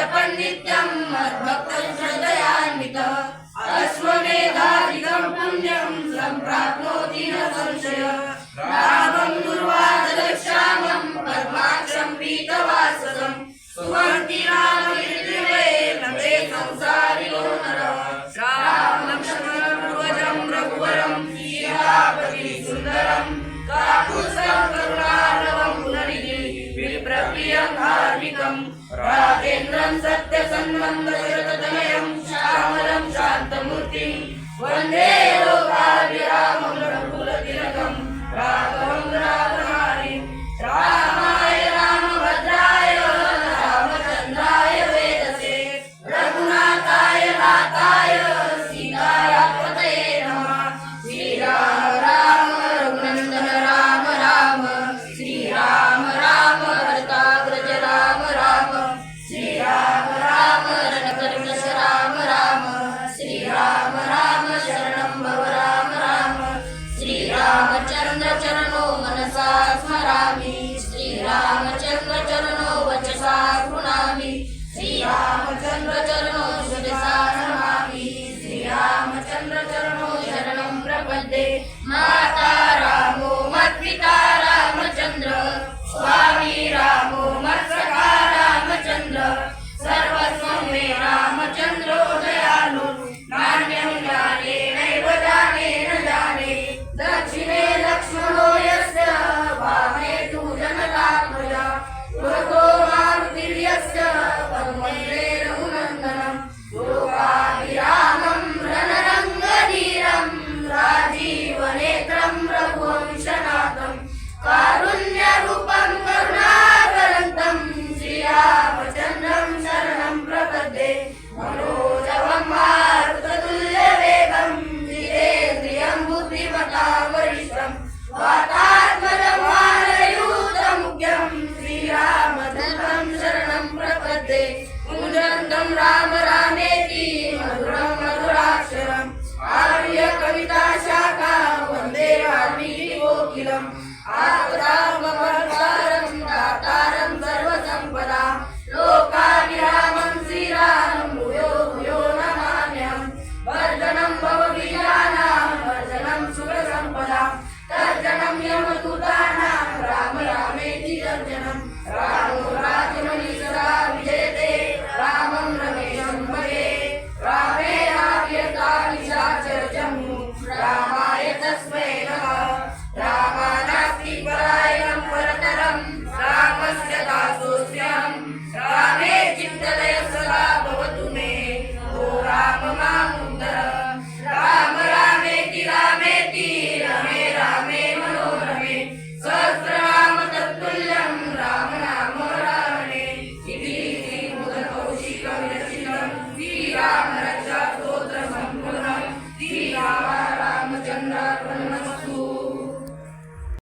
जपन् नित्यं मद्भक्तश्रद्धयान्वितः पुण्यं सम्प्राप्नोति न संशय। रामं दुर्वादलक्षामं पद्माक्षं श्रीरामचन्द्र चरणो वचसा गृणामि श्रीराम कुञ्जन्तं राम